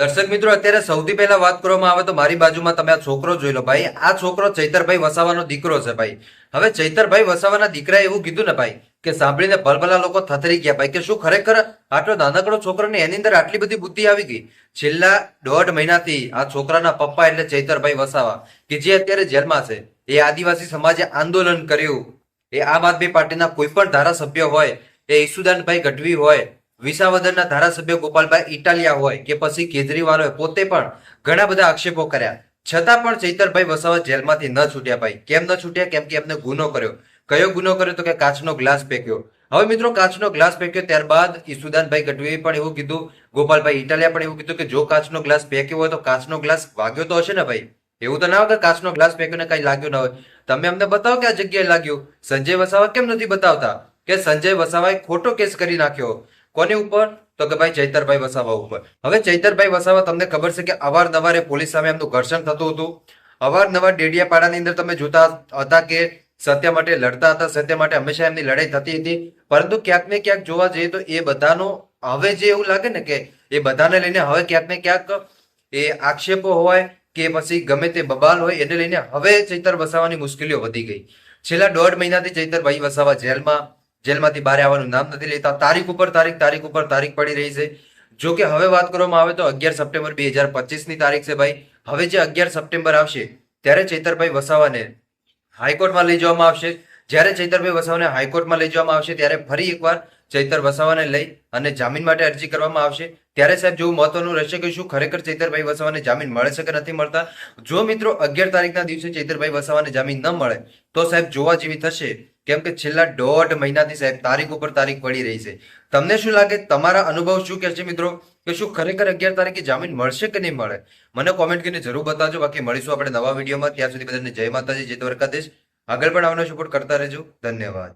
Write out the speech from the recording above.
દર્શક મિત્રો, અત્યારે સૌથી પહેલા વાત કરવામાં આવે તો મારી બાજુમાં તમે આ છોકરો જોઈ લો ભાઈ. આ છોકરો ચૈતરભાઈ વસાવાનો દીકરો છે ભાઈ. હવે ચૈતરભાઈ વસાવાના દીકરાએ એવું કીધું ને ભાઈ કે સાંભળીને ભલભલા લોકો થથરી ગયા ભાઈ, કે શું ખરેખર આટલો નાનકડો છોકરો ને એની અંદર આટલી બધી બુદ્ધિ આવી ગઈ? છેલ્લા દોઢ મહિનાથી આ છોકરાના પપ્પા એટલે ચૈતરભાઈ વસાવા, કે જે અત્યારે જેલમાં છે. એ આદિવાસી સમાજે આંદોલન કર્યું. એ આમ આદમી પાર્ટીના કોઈ પણ ધારાસભ્ય હોય, એ ઈસુદાનભાઈ ગઢવી હોય વિસાવદરના ધારાસભ્ય ગોપાલભાઈ ઇટાલિયા હોય કે પછી કેજરીવાલ પોતે પણ ઘણા બધા આક્ષેપો કર્યા. છતાં પણ ચૈતરભાઈ વસાવા જેલમાંથી ન છૂટ્યા ભાઈ. કેમ ન છૂટ્યા? કેમ કે એમને ગુનો કર્યો. કયો ગુનો કર્યો? તો કે કાચનો ગ્લાસ ફેંક્યો. હવે મિત્રો, કાચનો ગ્લાસ ફેંક્યો ત્યારબાદ ઈસુદાનભાઈ ગઢવીએ પણ એવું કીધું, ગોપાલભાઈ ઇટાલિયા પણ એવું કીધું કે જો કાચનો ગ્લાસ ફેંક્યો હોય તો કાચનો ગ્લાસ વાગ્યો તો હશે ને ભાઈ? એવું તો ના હોય કે કાચનો ગ્લાસ ફેંક્યો ને કઈ લાગ્યું ના હોય. તમે અમને બતાવો કે આ જગ્યાએ લાગ્યું? સંજય વસાવા કેમ નથી બતાવતા? કે સંજય વસાવાએ ખોટો કેસ કરી નાખ્યો? કોની ઉપર? તો કે ભાઈ ચૈતરભાઈ વસાવા ઉપર. હવે ચૈતરભાઈ વસાવા તમને ખબર છે કે અવારનવાર એ પોલીસ સામે એમનું ઘર્ષણ થતું હતું. અવારનવાર ડેડિયાપાડાની અંદર તમે જોતા હતા કે સત્ય માટે લડતા હતા, સત્ય માટે હંમેશા એમની લડાઈ થતી હતી. પરંતુ ક્યાંક ને ક્યાંક જોવા જઈએ તો એ બધાનો હવે જે એવું લાગે ને કે એ બધાને લઈને હવે ક્યાંક ને ક્યાંક એ આક્ષેપો હોય કે પછી ગમે તે બબાલ હોય, એને લઈને હવે ચૈતર વસાવાની મુશ્કેલીઓ વધી ગઈ. છેલ્લા દોઢ મહિનાથી ચૈતરભાઈ વસાવા જેલમાં જેલમાંથી બહાર આવવાનું નામ નથી લેતા. તારીખ ઉપર તારીખ તારીખ ઉપર તારીખ પડી રહી છે. જો કે હવે વાત કરવામાં આવે તો અગિયાર સપ્ટેમ્બર બે હજાર પચીસની તારીખ છે ભાઈ. હવે જે અગિયાર સપ્ટેમ્બર આવશે, ત્યારે ચૈતરભાઈ વસાવાને હાઈકોર્ટમાં લઈ જવામાં આવશે. જ્યારે ચૈતરભાઈ વસાવાને હાઈકોર્ટમાં લઈ જવામાં આવશે, ત્યારે ફરી એકવાર ચૈતર વસાવાને લઈ અને જામીન માટે અરજી કરવામાં આવશે. ત્યારે સાહેબ જેવું મહત્વનું રહેશે કે શું ખરેખર ચૈતરભાઈ વસાવાને જામીન મળે છે કે નથી મળતા? જો મિત્રો અગિયાર તારીખના દિવસે ચૈતરભાઈ વસાવાને જામીન ન મળે, તો સાહેબ જોવા જેવી થશે કેમ કે છેલ્લા દોઢ મહિનાથી સાહેબ, તારીખ ઉપર તારીખ પડી રહી છે. તમને શું લાગે, તમારા અનુભવ શું કહે છે મિત્રો? કે શું ખરેખર અગિયાર તારીખે જામીન મળશે કે નહીં મળે? મને કોમેન્ટ કરીને જરૂર બતાવજો. બાકી મળીશું આપણે નવા વિડીયોમાં. ત્યાં સુધી બધાને જય માતાજી, જય દ્વારકાધીશ. આગળ પણ આવવાનો સપોર્ટ કરતા રહેજો. ધન્યવાદ.